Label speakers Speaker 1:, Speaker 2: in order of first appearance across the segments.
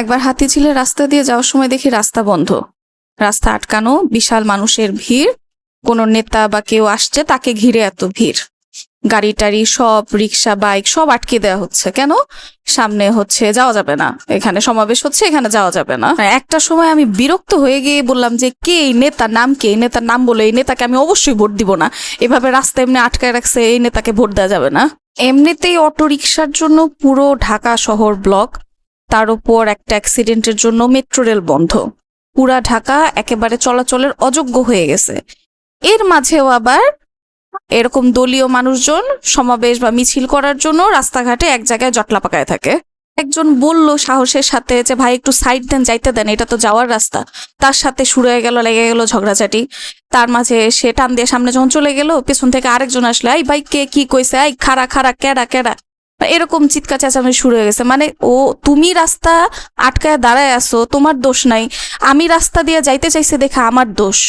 Speaker 1: একবার হাতিঝিলের রাস্তা দিয়ে যাওয়ার সময় দেখি রাস্তা বন্ধ। রাস্তা আটকানো, বিশাল মানুষের ভিড়। কোনো নেতা বা কেউ আসছে, তাকে ঘিরে এত ভিড়। গাড়ি টাড়ি, সব, রিক্সা, বাইক, সব আটকে দেওয়া হচ্ছে। কেন? সামনে হচ্ছে যাওয়া যাবে না। এখানে সমাবেশ হচ্ছে, এখানে যাওয়া যাবে না। একটা সময় আমি বিরক্ত হয়ে গিয়ে বললাম যে, কে এই নেতার নাম কে? এই নেতার নাম বলে এই নেতাকে আমি অবশ্যই ভোট দিব না। এভাবে রাস্তা এমনি আটকায় রাখছে, এই নেতাকে ভোট দেওয়া যাবে না। এমনিতেই অটো রিক্সার জন্য পুরো ঢাকা শহর ব্লক তার উপর একটা অ্যাক্সিডেন্টের জন্য মেট্রো রেল বন্ধ। পুরা ঢাকা একেবারে চলাচলের অযোগ্য হয়ে গেছে। এর মাঝেও আবার এরকম দলীয় মানুষজন সমাবেশ বা মিছিল করার জন্য রাস্তাঘাটে এক জায়গায় জটলা পাকায় থাকে। একজন বলল সাহসের সাথে যে, ভাই, একটু সাইড দেন, যাইতে দেন, এটা তো যাওয়ার রাস্তা। তার সাথে শুরু হয়ে গেল, লেগে গেল ঝগড়াঝাটি। তার মাঝে সে টান দিয়ে সামনে যখন চলে গেল, পেছন থেকে আরেকজন আসলে, এই ভাই, কে, কি কইছে? এই খাড়া খাড়া, কেডা কেডা? এরকম চিৎকার চেঁচামেচি শুরু হয়ে গেছে। মানে ও, তুমি রাস্তা আটকায় দাঁড়ায় আসো তোমার দোষ নাই। আমি রাস্তা দিয়ে যাইতে চাইছে দেখা আমার দোষ।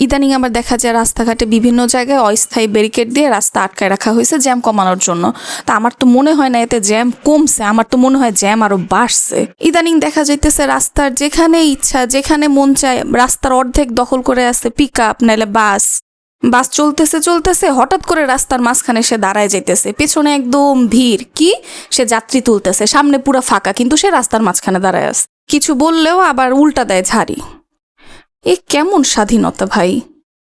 Speaker 1: ইদানিং আমার দেখা যায় রাস্তাঘাটে বিভিন্ন জায়গায় অস্থায়ী ব্যারিকেড দিয়ে রাস্তা আটকায় রাখা হয়েছে জ্যাম কমানোর জন্য। তা আমার তো মনে হয় না এতে জ্যাম কমছে, আমার তো মনে হয় জ্যাম আরও বাড়ছে। ইদানিং দেখা যাইতেছে রাস্তার যেখানে ইচ্ছা, যেখানে মন চায়, রাস্তার অর্ধেক দখল করে আছে পিক আপ নাহলে বাস বাস চলতেছে চলতেছে, হঠাৎ করে রাস্তার মাঝখানে সে দাঁড়ায় যাইতেছে। পেছনে একদম ভিড়। কি? সে যাত্রী তুলতেছে। সামনে পুরো ফাঁকা, কিন্তু সে রাস্তার মাঝখানে দাঁড়ায় আছে। কিছু বললেও আবার উল্টা দেয় ঝাড়ি। এ কেমন স্বাধীনতা ভাই।